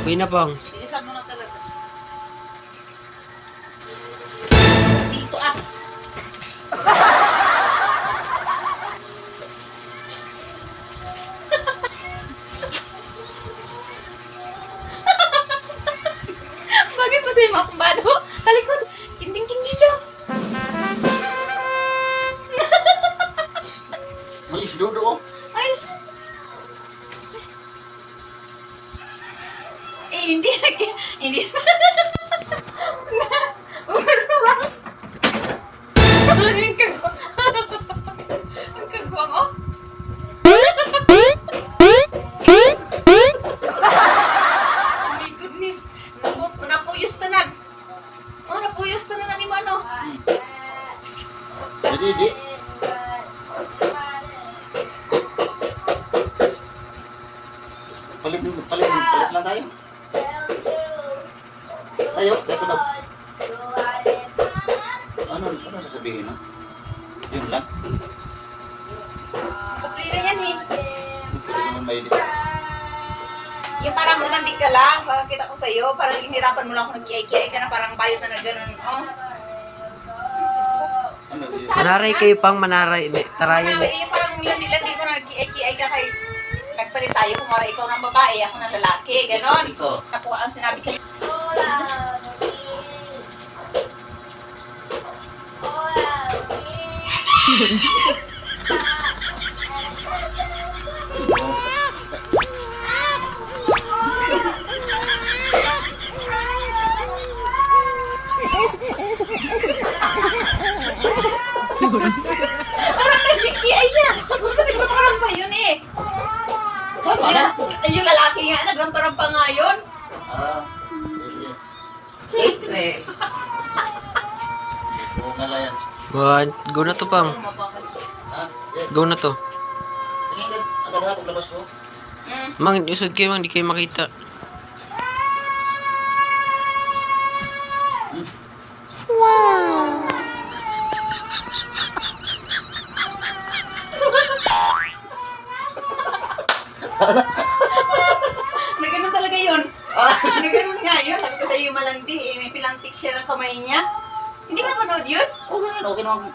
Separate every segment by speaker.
Speaker 1: Okay na pang.
Speaker 2: Bilisan mo na talaga. Dito ah. Bakit mo sa'yo makumbado? Talikod, kinding-kinding.
Speaker 3: Malis dodo oh.
Speaker 2: Ayos. Hindi. Hindi. Gusto ba? Ang kagwa. Ang kagwa mo. Oh goodness. Nasuot na. Oh, napuyos tanan ni Mano.
Speaker 3: Jadi di. Palit palit palit lang tayo. Tayo, tayo na. Ano ano sasabihin no? Yun lang.
Speaker 2: Kapri na yan eh.
Speaker 3: Pwede naman may
Speaker 2: Yung parang lumandi ka lang, pagkakita ko sa'yo, parang inirapan mo lang ako nag-kiay-kiay ka na parang bayot na na ganun. Oh.
Speaker 3: ano
Speaker 1: Manaray kayo pang manaray. Tarayan.
Speaker 2: Ano, eh, parang landi-landi ko na nag-kiay-kiay ka kay nagpalit tayo kung wala ikaw ng babae, ako ng lalaki, ganon.
Speaker 3: Ito.
Speaker 2: Ako ang sinabi ka. Parang nag-kiay niya. Nagpaparang pa yun eh.
Speaker 3: Na.
Speaker 2: Yung, lalaki nga, nagrampa-rampa nga yun.
Speaker 3: Ah. Sige. Siyempre. Oo nga lang yan.
Speaker 1: Go na to pang.
Speaker 3: Ha? Eh,
Speaker 1: Go na to.
Speaker 3: tingin ka. Na paglabas ko.
Speaker 2: Mm.
Speaker 1: Mang, usod kayo mang, di kayo makita.
Speaker 2: Nagano talaga yun.
Speaker 3: Ah.
Speaker 2: Nagano nga yun. Sabi ko sa iyo malandi, eh, may pilantik siya ng kamay niya. Hindi mo napanood yun?
Speaker 3: Oo, ganun. Okay naman.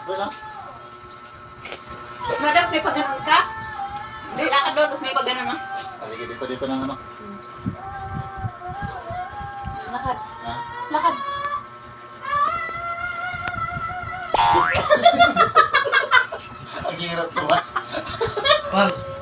Speaker 2: Madam, may pagganon ka? Hindi, lakad doon, tapos may pagganon na.
Speaker 3: Ah. Ah, sige, dito, dito ng ano.
Speaker 2: Lakad.
Speaker 3: Ha?
Speaker 2: Lakad. Ang hirap ko ba? Wag.